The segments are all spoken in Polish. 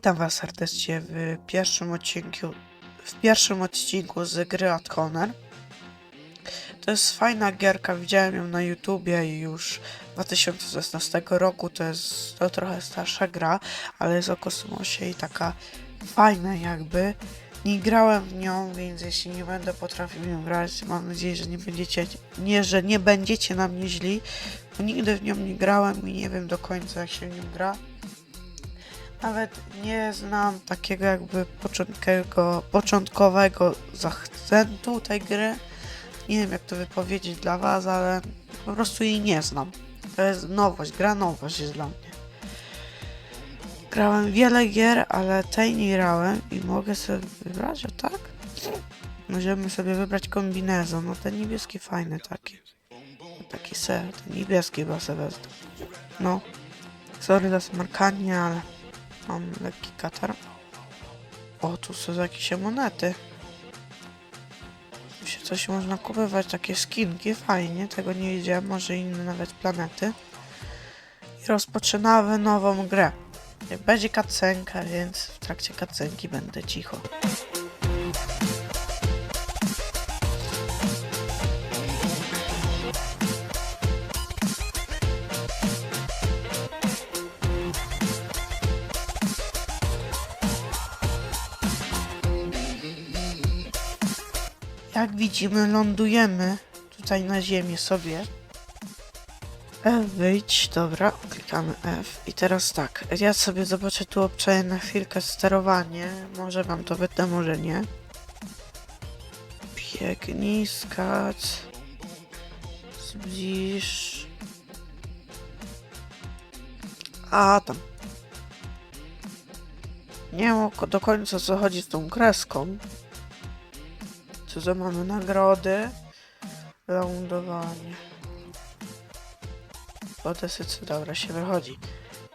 Witam Was serdecznie w pierwszym odcinku, w pierwszym odcinku z gry Ad Honor. To jest fajna gierka, widziałem ją na YouTubie już 2016 roku, to jest to trochę starsza gra, ale jest o kosmosie i taka fajna jakby. Nie grałem w nią, więc jeśli nie będę potrafił nią grać, mam nadzieję, że nie będziecie, nie, że nie będziecie na mnie źli, bo nigdy w nią nie grałem i nie wiem do końca jak się w nią gra. Nawet nie znam takiego jakby początkowego, początkowego zachętu tej gry. Nie wiem jak to wypowiedzieć dla was, ale po prostu jej nie znam. To jest nowość, gra nowość jest dla mnie. Grałem wiele gier, ale tej nie grałem i mogę sobie wybrać, o tak? Możemy sobie wybrać kombinezon, no ten niebieski fajny taki. Taki se, ten niebieski chyba se wezmę. No. Sorry za smarkanie, ale Mam lekki katar. O, tu są jakieś monety. Tu się coś można kupować, takie skinki, fajnie, tego nie wiedziałem, może inne nawet planety. I rozpoczynamy nową grę. Będzie kacenka, więc w trakcie kacenki będę cicho. Jak widzimy, lądujemy tutaj na ziemię sobie. F wyjdź, dobra, klikamy F i teraz tak, ja sobie zobaczę tu obczaję na chwilkę sterowanie, może wam to wytnę, może nie. Biegnij, skacz, zbliż. A tam. Nie wiem do końca co chodzi z tą kreską. Co za mamy nagrody? Lądowanie. Podesycy, dobra, się wychodzi.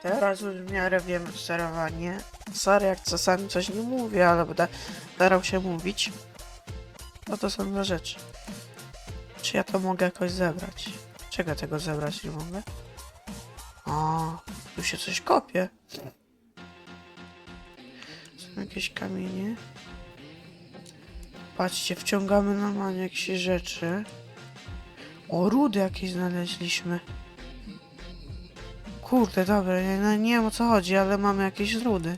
Teraz już w miarę wiem sterowanie. Sorry, jak czasami coś nie mówię, ale będę starał się mówić. No to są dwa rzeczy. Czy ja to mogę jakoś zebrać? Czego tego zebrać nie mogę? O, tu się coś kopie. Są jakieś kamienie. Patrzcie, wciągamy normalnie jakieś rzeczy. O, rudy jakieś znaleźliśmy. Kurde, dobra, nie, no, nie wiem o co chodzi, ale mamy jakieś rudy.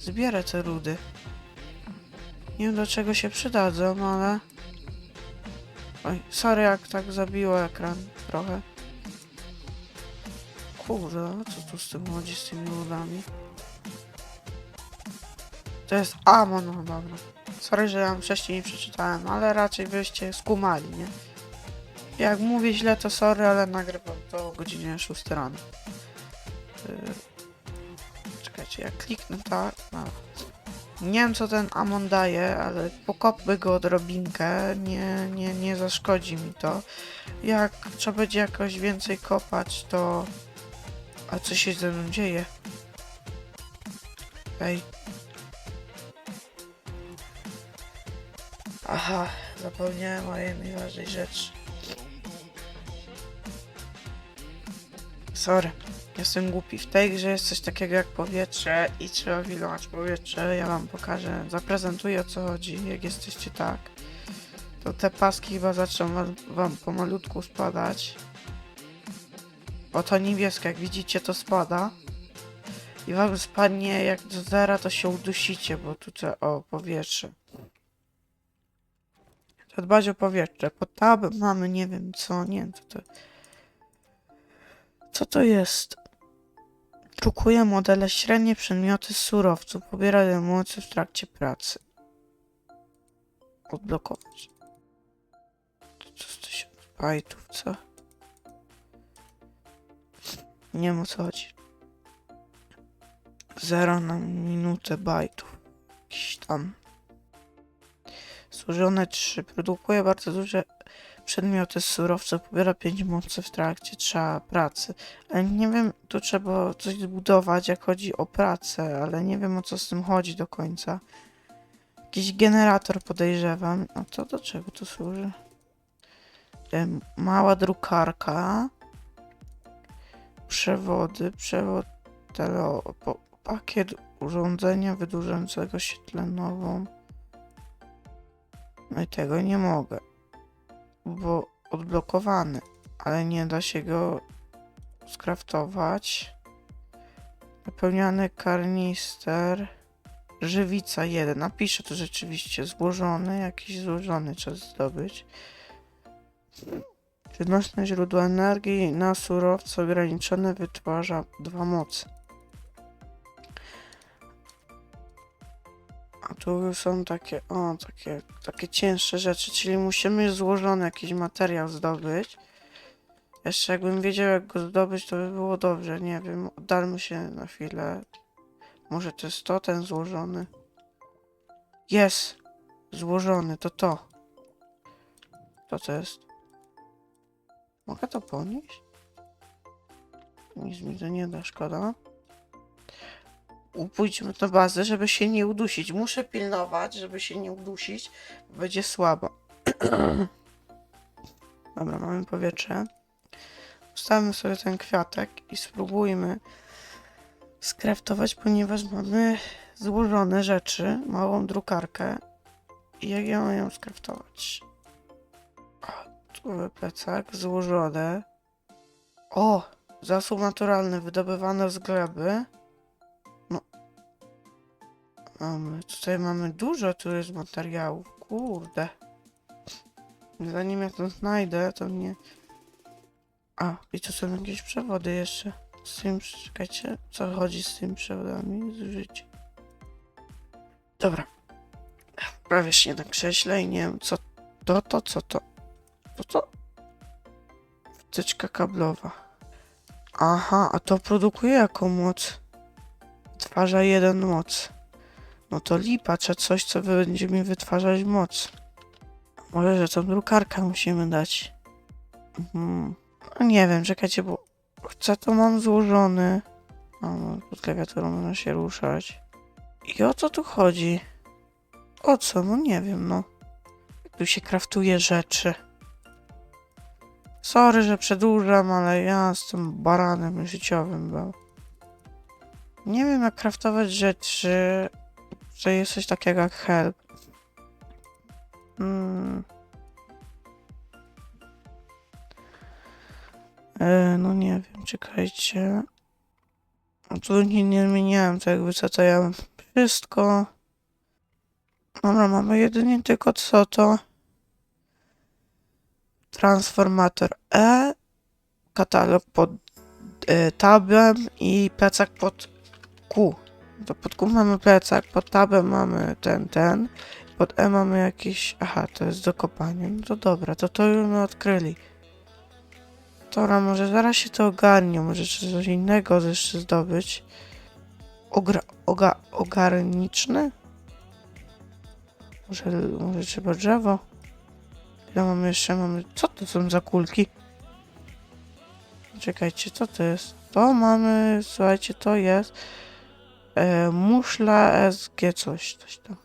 Zbierę te rudy. Nie wiem do czego się przydadzą, ale... Oj, sorry jak tak zabiło ekran trochę. Kurde, a co tu z tym chodzi, z tymi rudami? To jest Amon, no dobra. Sorry, że wam wcześniej nie przeczytałem, ale raczej byście skumali, nie? Jak mówię źle, to sorry, ale nagrywam to o godzinie 6 rano. Yy... Czekajcie, jak kliknę tak... No. Nie wiem, co ten Amon daje, ale pokopmy go odrobinkę, nie, nie, nie zaszkodzi mi to. Jak trzeba będzie jakoś więcej kopać, to... A co się ze mną dzieje? Ej. Aha, zapomniałem o jednej ważnej rzeczy. Sorry, jestem głupi. W tej grze jest coś takiego jak powietrze i trzeba wilować powietrze. Ja wam pokażę, zaprezentuję o co chodzi, jak jesteście tak. To te paski chyba zaczną wam, wam pomalutku spadać. Bo to niebieskie, jak widzicie to spada. I wam spadnie jak do zera, to się udusicie, bo tutaj o powietrze. To dbać o powietrze. Pod tabem mamy nie wiem co, nie wiem co to. Co to jest? Drukuje modele średnie przedmioty z surowców. Pobiera mocy w trakcie pracy. Odblokować. To co z tysiąc bajtów, co? Nie wiem o co chodzi. Zero na minutę bajtów. Jakiś tam. Złożone 3. Produkuje bardzo duże przedmioty z surowców. Pobiera 5 mocy w trakcie trzeba pracy. Ale nie wiem, tu trzeba coś zbudować, jak chodzi o pracę, ale nie wiem o co z tym chodzi do końca. Jakiś generator podejrzewam. A to do czego to służy? Mała drukarka. Przewody, przewód tele, pakiet urządzenia wydłużającego się tlenową. No i tego nie mogę, bo odblokowany, ale nie da się go skraftować. Napełniany karnister. Żywica 1. Napiszę to rzeczywiście złożony, jakiś złożony trzeba zdobyć. Żywnoczne źródło energii na surowce ograniczone wytwarza dwa mocy. A tu są takie, o, takie, takie cięższe rzeczy, czyli musimy złożony jakiś materiał zdobyć. Jeszcze jakbym wiedział jak go zdobyć, to by było dobrze, nie wiem, oddalmy się na chwilę. Może to jest to, ten złożony. Jest! Złożony, to to. To to jest. Mogę to ponieść? Nic mi to nie da, szkoda. Pójdźmy do bazy, żeby się nie udusić. Muszę pilnować, żeby się nie udusić, będzie słabo. Dobra, mamy powietrze. Ustawmy sobie ten kwiatek i spróbujmy skraftować, ponieważ mamy złożone rzeczy, małą drukarkę. I jak ja mam ją skraftować? O, Tu plecak, złożone. O! Zasób naturalny, wydobywany z gleby. Mamy, tutaj mamy dużo tu jest materiałów. Kurde. Zanim ja to znajdę, to mnie... A, i tu są jakieś przewody jeszcze. Z tym, czekajcie, co chodzi z tymi przewodami? Zużycie. Dobra. Prawie się na krześle i nie wiem, co to, to, co to. To? Wtyczka kablowa. Aha, a to produkuje jaką moc? Wytwarza jeden moc. No to lipa, czy coś, co będzie mi wytwarzać moc. Może, że tą drukarkę musimy dać. Mhm. No nie wiem, czekajcie, bo chcę to mam złożony. A, no, pod klawiaturą można się ruszać. I o co tu chodzi? O co? No nie wiem, no. Jak tu się kraftuje rzeczy. Sorry, że przedłużam, ale ja jestem baranem życiowym, bo... Nie wiem jak kraftować rzeczy, że jest coś takiego jak help. Hmm. E, no nie wiem, czekajcie. Tu nie, nie zmieniałem to jakby co to ja mam wszystko. Dobra, mamy jedynie tylko co to. Transformator E, katalog pod e, tabem i plecak pod Q. To pod Q mamy plecak, pod tabem mamy ten, ten. Pod E mamy jakiś... Aha, to jest do kopania. No to dobra, to to już my odkryli. Dobra, może zaraz się to ogarnie, może coś innego jeszcze zdobyć. Ogra... Oga... Ogarniczne? Może, może trzeba drzewo? Ile mamy jeszcze? Mamy... Co to są za kulki? Czekajcie, co to jest? To mamy, słuchajcie, to jest e, muszla SG coś, coś tam.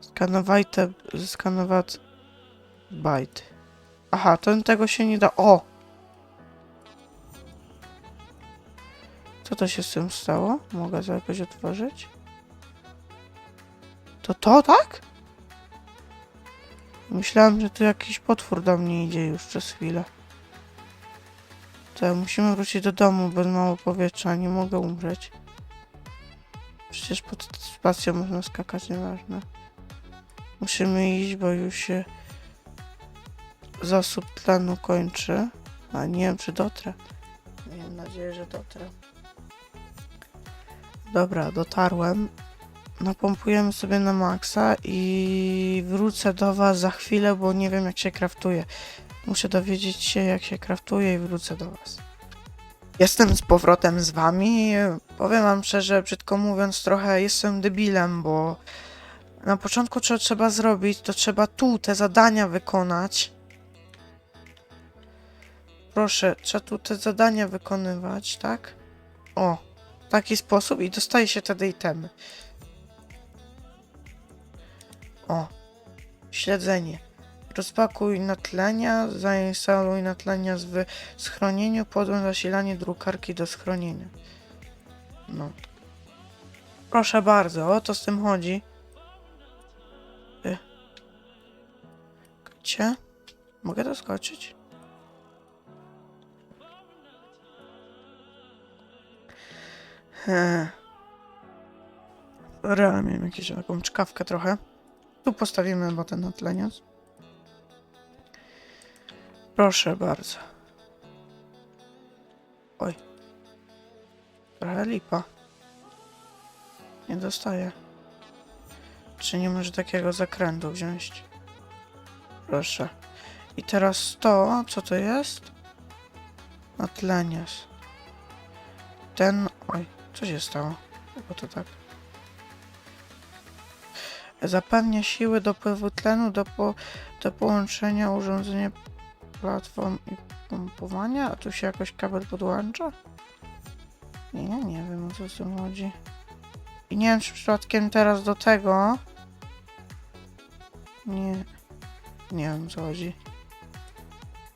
Skanowajte, skanować bajt. Aha, to tego się nie da. O! Co to się z tym stało? Mogę to jakoś otworzyć? To to, tak? Myślałem, że tu jakiś potwór do mnie idzie już przez chwilę. Musimy wrócić do domu bez mało powietrza, nie mogę umrzeć. Przecież pod spacją można skakać, nieważne. Musimy iść, bo już się zasób tlenu kończy. A nie wiem, czy dotrę. Mam nadzieję, że dotrę. Dobra, dotarłem. Napompujemy sobie na maksa i wrócę do was za chwilę, bo nie wiem jak się kraftuje. Muszę dowiedzieć się jak się kraftuje i wrócę do was. Jestem z powrotem z wami. Powiem wam szczerze, brzydko mówiąc, trochę jestem debilem, bo na początku co trzeba zrobić, to trzeba tu te zadania wykonać. Proszę, trzeba tu te zadania wykonywać, tak? O, w taki sposób i dostaje się te itemy. O, śledzenie. Rozpakuj natlenia, zainstaluj natlenia w schronieniu, podłącz zasilanie drukarki do schronienia. No. Proszę bardzo, o to z tym chodzi. Y. Gdzie? Mogę doskoczyć? He. Realnie miałem jakąś taką czkawkę trochę. Tu postawimy botem na tleniec. Proszę bardzo. Oj. Trochę lipa. Nie dostaję. Czy nie może takiego zakrętu wziąć? Proszę. I teraz to, co to jest? Natleniec. Ten... Oj, co się stało? Bo to tak. Zapewnia siły dopływu tlenu do, po, do połączenia urządzenia platform i pompowania, a tu się jakoś kabel podłącza? Nie, nie wiem o co z tym chodzi. I nie wiem, czy przypadkiem teraz do tego... Nie. Nie wiem, co chodzi.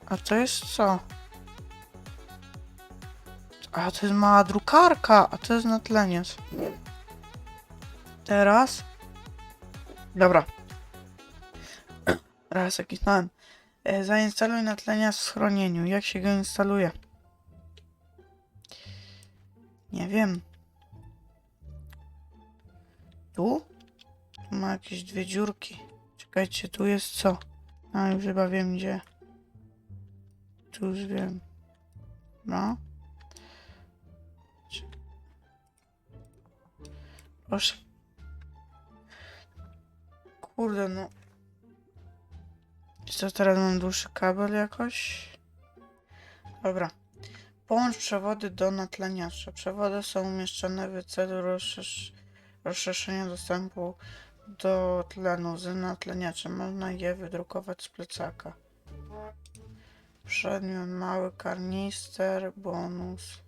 A to jest co? A to jest mała drukarka, a to jest natleniec. Teraz? Dobra. Raz jakiś mam. E, zainstaluj natleniacz w schronieniu. Jak się go instaluje? Nie wiem. Tu? Tu ma jakieś dwie dziurki. Czekajcie, tu jest co? A, już chyba wiem gdzie. Tu już wiem. No. Proszę. Kurde, no. To teraz mam dłuższy kabel jakoś? Dobra. Połącz przewody do natleniacza. Przewody są umieszczone w celu rozszerz rozszerzenia dostępu do tlenu z. Można je wydrukować z plecaka. Przedmiot, mały karnister, bonus.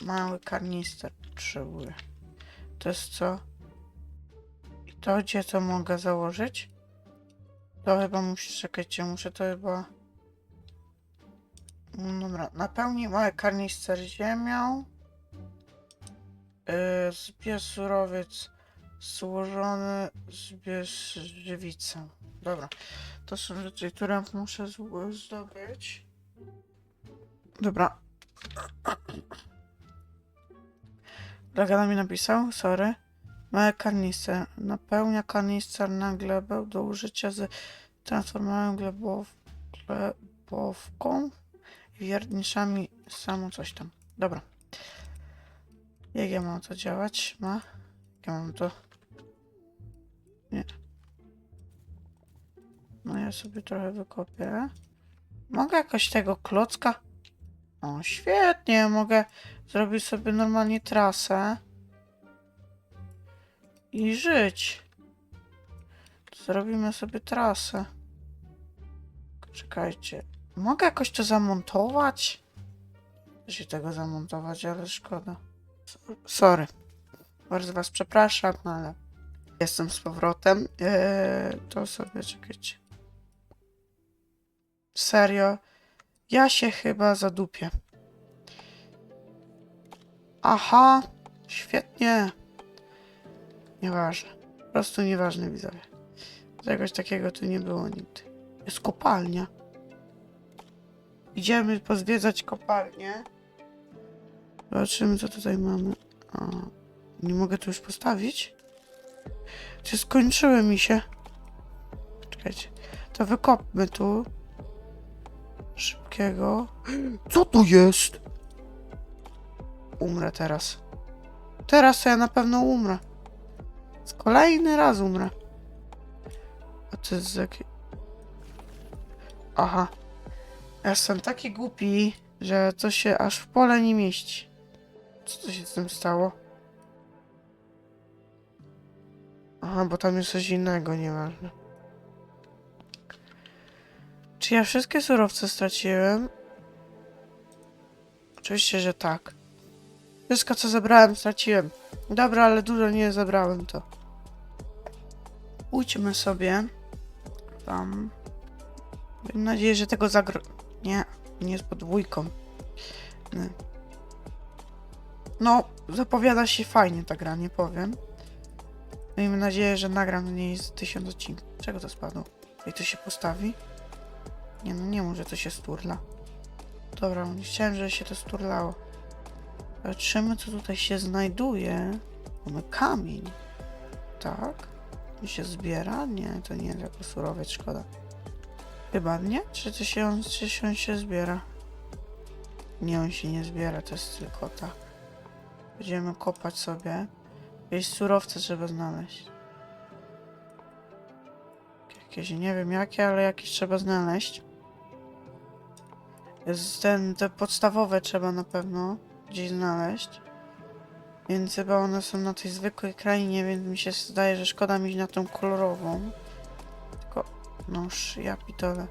Mały karnister potrzebuję. To jest co? I to gdzie to mogę założyć? To chyba musi czekać, muszę to chyba... No Dobra, napełnij mały karnister ziemią. Yy, zbierz surowiec złożony, zbierz żywicę. Dobra, to są rzeczy, które muszę zdobyć. Dobra. Dragana mi napisał, sorry. Mały karnister. Napełnia karnister na glebę do użycia z transformową glebow, glebowką wierniczami samo coś tam. Dobra. Jak ja mam to działać? Ma? Jak ja mam to? Nie. No ja sobie trochę wykopię. Mogę jakoś tego klocka? O, świetnie. Mogę zrobić sobie normalnie trasę. I żyć. Zrobimy sobie trasę. Czekajcie. Mogę jakoś to zamontować? Da się tego zamontować, ale szkoda. Sorry. Bardzo was przepraszam, ale jestem z powrotem. Eee, to sobie czekajcie. Serio? Ja się chyba zadupię. Aha, świetnie. Nieważne. Po prostu nieważne widzowie. Czegoś takiego tu nie było nigdy. Jest kopalnia. Idziemy pozwiedzać kopalnię. Zobaczymy, co tutaj mamy. Nie mogę tu już postawić? Czy skończyły mi się? Czekajcie. To wykopmy tu. Szybkiego. Co tu jest? Umrę teraz. Teraz to ja na pewno umrę. Z kolejny raz umrę. A to jest jaki... Aha. Ja jestem taki głupi, że to się aż w pole nie mieści. Co to się z tym stało? Aha, bo tam jest coś innego, nieważne. Czy ja wszystkie surowce straciłem? Oczywiście, że tak. Wszystko, co zebrałem, straciłem. Dobra, ale dużo nie zebrałem to. Pójdźmy sobie tam. Mam nadzieję, że tego zagro... Nie, nie jest podwójką. No, zapowiada się fajnie ta gra, nie powiem. Miejmy nadzieję, że nagram z niej z tysiąc odcinków. Czego to spadło? I to się postawi? Nie no, nie może to się sturla. Dobra, nie chciałem, żeby się to sturlało. Patrzymy, co tutaj się znajduje. Mamy kamień. Tak? On się zbiera? Nie, to nie jako surowiec, szkoda. Chyba nie? Czy to się on, czy się on się zbiera? Nie, on się nie zbiera, to jest tylko tak. Będziemy kopać sobie. Jakieś surowce trzeba znaleźć. Jakieś, nie wiem jakie, ale jakieś trzeba znaleźć. Jest ten, te podstawowe trzeba na pewno gdzieś znaleźć. Więc chyba one są na tej zwykłej krainie, więc mi się zdaje, że szkoda mi iść na tą kolorową. Tylko, noż, ja pitole.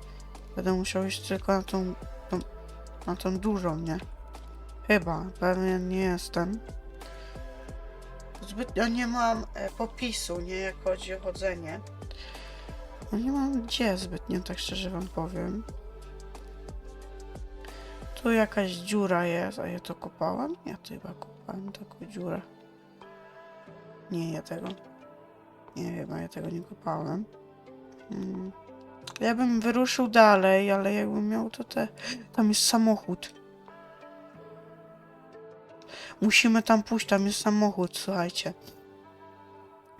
Będę musiał iść tylko na tą, tą na tą dużą, nie? Chyba, pewien nie jestem. Zbytnio nie mam e, popisu, nie, jak chodzi o chodzenie. No nie mam gdzie zbytnio, tak szczerze wam powiem. Tu jakaś dziura jest, a ja to kopałem? Ja to chyba kopałem taką dziurę. Nie, ja tego... Nie wiem, a ja tego nie kopałem. Hmm. Ja bym wyruszył dalej, ale jakbym miał to te... Tam jest samochód. Musimy tam pójść, tam jest samochód, słuchajcie.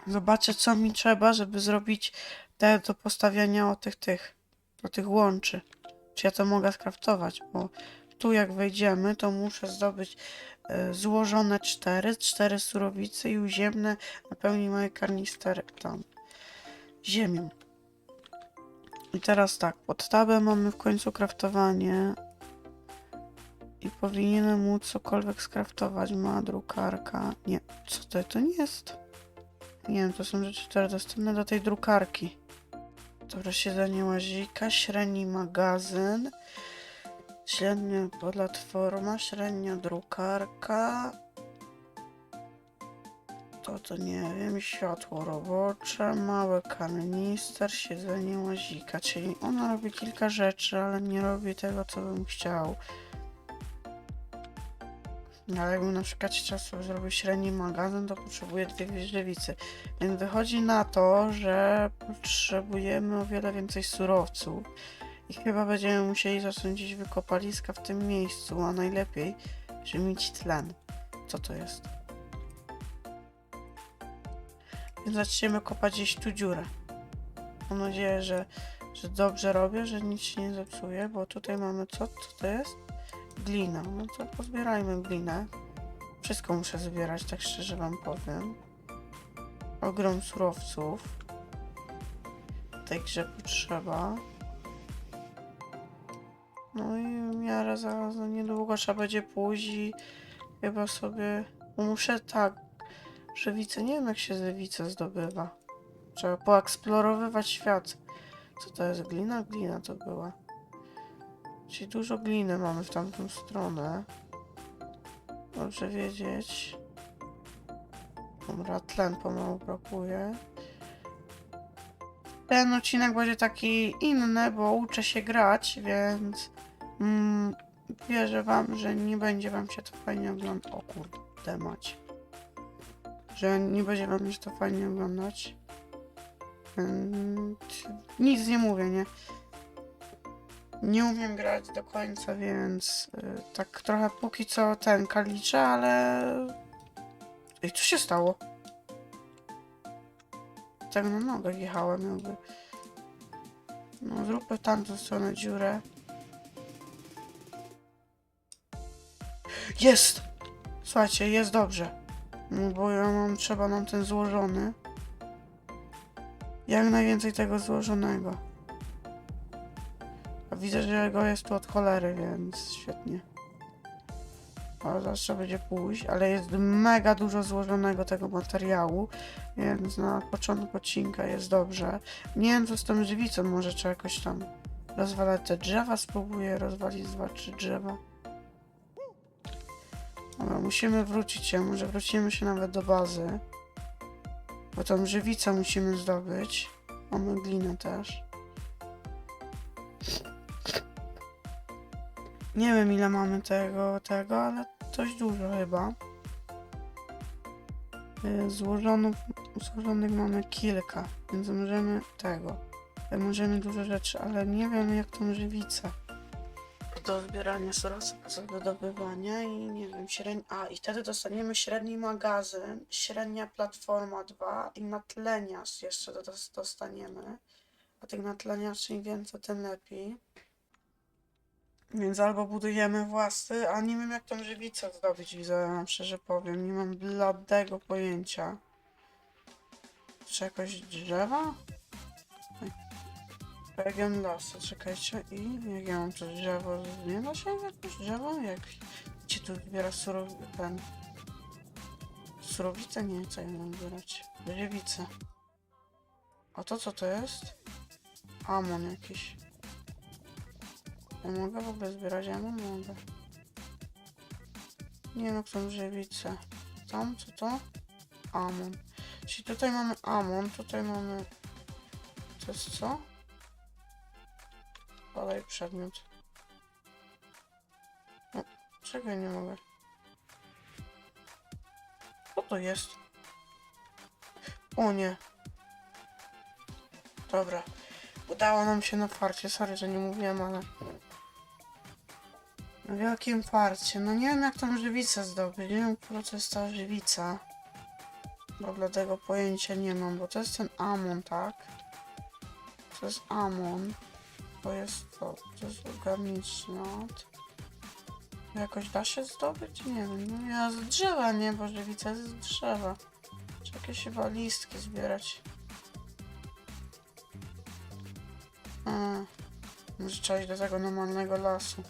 Zobaczę, co mi trzeba, żeby zrobić te do postawiania o tych, tych, o tych łączy. Czy ja to mogę skraftować, bo tu jak wejdziemy, to muszę zdobyć złożone cztery, cztery surowice i uziemne napełni moje karnistery tam ziemią. I teraz tak, pod tabem mamy w końcu kraftowanie. I powinienem móc cokolwiek skraftować. Ma drukarka. Nie, co to, to nie jest? Nie wiem, to są rzeczy, które dostępne do tej drukarki. Dobra, siedzenie łazika, średni magazyn, średnia platforma, średnia drukarka. To to nie wiem, światło robocze, mały kanister, siedzenie łazika, czyli ona robi kilka rzeczy, ale nie robi tego, co bym chciał. Ale jakbym na przykład chciał sobie zrobić średni magazyn, to potrzebuję dwie wieżywicy. Więc wychodzi na to, że potrzebujemy o wiele więcej surowców. I chyba będziemy musieli zasądzić wykopaliska w tym miejscu, a najlepiej, żeby mieć tlen. Co to jest? Więc zaczniemy kopać gdzieś tu dziurę. Mam nadzieję, że, że dobrze robię, że nic się nie zepsuje, bo tutaj mamy co? Co to jest? Glina. No to pozbierajmy glinę. Wszystko muszę zbierać, tak szczerze wam powiem. Ogrom surowców. Grze potrzeba. No i w miarę za, za niedługo trzeba będzie i chyba sobie... Muszę tak, żywice, nie wiem jak się żywice zdobywa. Trzeba poeksplorowywać świat. Co to jest? Glina? Glina to była. Czyli dużo gliny mamy w tamtą stronę. Dobrze wiedzieć. Dobra, tlen pomału brakuje. Ten odcinek będzie taki inny, bo uczę się grać, więc mm, wierzę wam, że nie będzie wam się to fajnie oglądać. O kurde, mać. Że nie będzie wam się to fajnie oglądać. Mm, nic nie mówię, nie? Nie umiem grać do końca, więc y, tak trochę póki co ten kaliczę, ale... Ej, co się stało? Tak na nogach jechałem jakby. No zróbmy tamtą stronę dziurę. Jest! Słuchajcie, jest dobrze. No bo ja mam, trzeba nam ten złożony. Jak najwięcej tego złożonego. A widzę, że go jest tu od cholery, więc świetnie. Zaraz trzeba będzie pójść, ale jest mega dużo złożonego tego materiału, więc na początku odcinka jest dobrze. Nie wiem co z tą żywicą, może trzeba jakoś tam rozwalać te drzewa, spróbuję rozwalić dwa, trzy drzewa. Dobra, musimy wrócić się, może wrócimy się nawet do bazy. Bo tą żywicę musimy zdobyć. Mamy glinę też. Nie wiem ile mamy tego, tego, ale dość dużo chyba. Y, Złożonych, złożonych mamy kilka, więc możemy tego. Możemy dużo rzeczy, ale nie wiem jak tą żywicę. Do zbierania surowców, do wydobywania i nie wiem, średni... A, i wtedy dostaniemy średni magazyn, średnia platforma 2 i natleniarz jeszcze dos- dostaniemy. A tych natleniarzy im więcej, tym lepiej. Więc albo budujemy własny, a nie wiem jak tą żywicę zdobyć, widzę, wam szczerze powiem. Nie mam bladego pojęcia. Czy jakoś drzewa? Region lasu, czekajcie. I jak ja mam to drzewo? Nie da się jakieś drzewo? Jak gdzie tu zbiera surow... ten... Surowicę? Nie, co ja mam? Żywicę. A to co to jest? Amon jakiś. Ja mogę w ogóle zbierać amon? Mogę. Nie jak są żywice. Tam, co to? Amon. Czyli tutaj mamy amon, tutaj mamy... To jest co? Podaj przedmiot. No, czego nie mogę? Co to jest? O nie. Dobra. Udało nam się na farcie. Sorry, że nie mówiłem, ale... Na wielkim farcie. No nie wiem jak tą żywicę zdobyć. Nie wiem, po co jest ta żywica. Bo dla tego pojęcia nie mam, bo to jest ten Amon, tak? To jest Amon. To jest to. To jest ogarnić. Jakoś da się zdobyć? Nie wiem. No ja z drzewa, nie? Bo żywica jest z drzewa. Czy jakieś chyba listki zbierać. Może trzeba iść do tego normalnego lasu.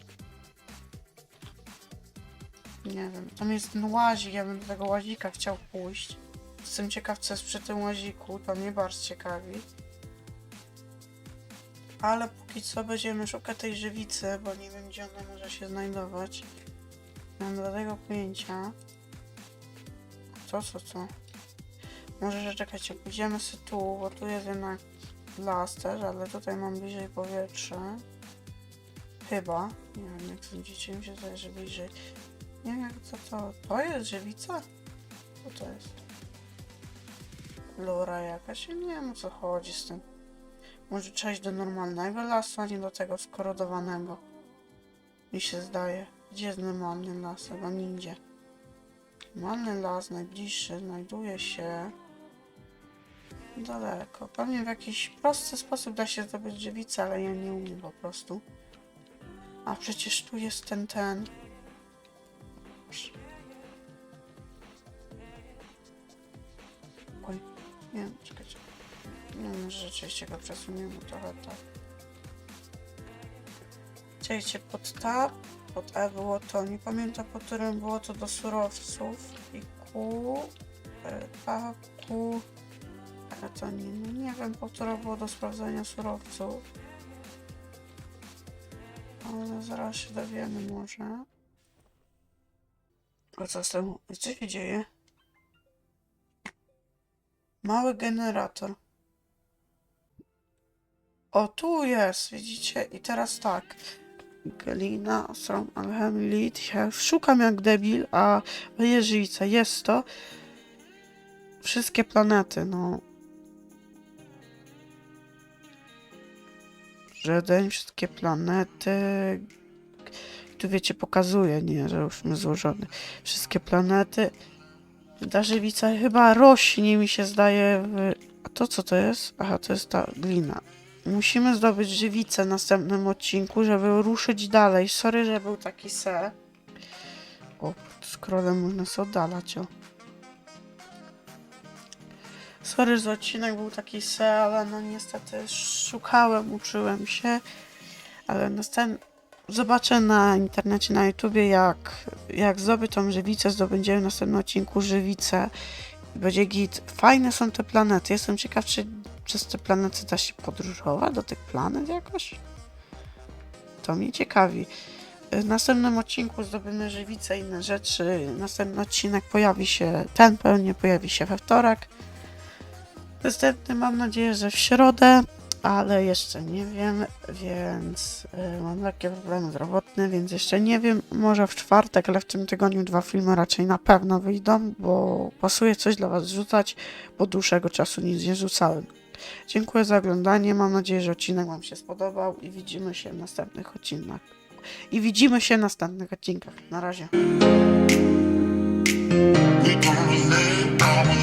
Nie wiem, tam jest ten łazik, ja bym do tego łazika chciał pójść. Jestem ciekaw, co jest przy tym łaziku, to mnie bardzo ciekawi. Ale póki co będziemy szukać tej żywicy, bo nie wiem, gdzie ona może się znajdować. Mam do tego pojęcia. Co, co, co? Może, że czekajcie, pójdziemy sobie tu, bo tu jest jednak las też, ale tutaj mam bliżej powietrze. Chyba. Nie wiem, jak sądzicie, mi się zdaje, że bliżej. Nie wiem, jak co to... To jest żywica? Co to jest? Lora jakaś? Ja nie wiem, o co chodzi z tym. Może trzeba iść do normalnego lasu, a nie do tego skorodowanego. Mi się zdaje. Gdzie jest normalny las? Chyba nigdzie. Normalny las najbliższy znajduje się daleko. Pewnie w jakiś prosty sposób da się zdobyć żywicę, ale ja nie umiem po prostu. A przecież tu jest ten, ten. Oj, nie czekajcie. Nie wiem, że rzeczywiście go przesuniemy trochę tak. Czekajcie, pod tab, pod E było to, nie pamiętam po którym było to do surowców i Q, e, A, Q, ale to nie, no nie wiem po które było do sprawdzenia surowców. Ale zaraz się dowiemy może. A co z tym? Co się dzieje? Mały generator. O, tu jest, widzicie? I teraz tak. Galina, Strom, Alchem, Lead. Ja szukam jak debil, a jest żywica. Jest to. Wszystkie planety, no. Żaden, wszystkie planety. Tu wiecie, pokazuje, nie, że już my złożony. Wszystkie planety. Ta żywica chyba rośnie, mi się zdaje. W... A to co to jest? Aha, to jest ta glina. Musimy zdobyć żywicę w następnym odcinku, żeby ruszyć dalej. Sorry, że był taki se. O, scrollem można się oddalać, o. Sorry, że odcinek był taki se, ale no niestety szukałem, uczyłem się. Ale następny... Zobaczę na internecie, na YouTubie, jak, jak zdobyć tą żywicę. Zdobędziemy w następnym odcinku żywicę. Będzie git. Fajne są te planety. Jestem ciekaw, czy przez te planety da się podróżować do tych planet jakoś? To mnie ciekawi. W następnym odcinku zdobędziemy żywicę i inne rzeczy. Następny odcinek pojawi się, ten pewnie pojawi się we wtorek. Następny mam nadzieję, że w środę. Ale jeszcze nie wiem, więc y, mam takie problemy zdrowotne, więc jeszcze nie wiem. Może w czwartek, ale w tym tygodniu dwa filmy raczej na pewno wyjdą, bo pasuje coś dla Was rzucać, bo dłuższego czasu nic nie rzucałem. Dziękuję za oglądanie. Mam nadzieję, że odcinek Wam się spodobał i widzimy się w następnych odcinkach. I widzimy się w następnych odcinkach. Na razie.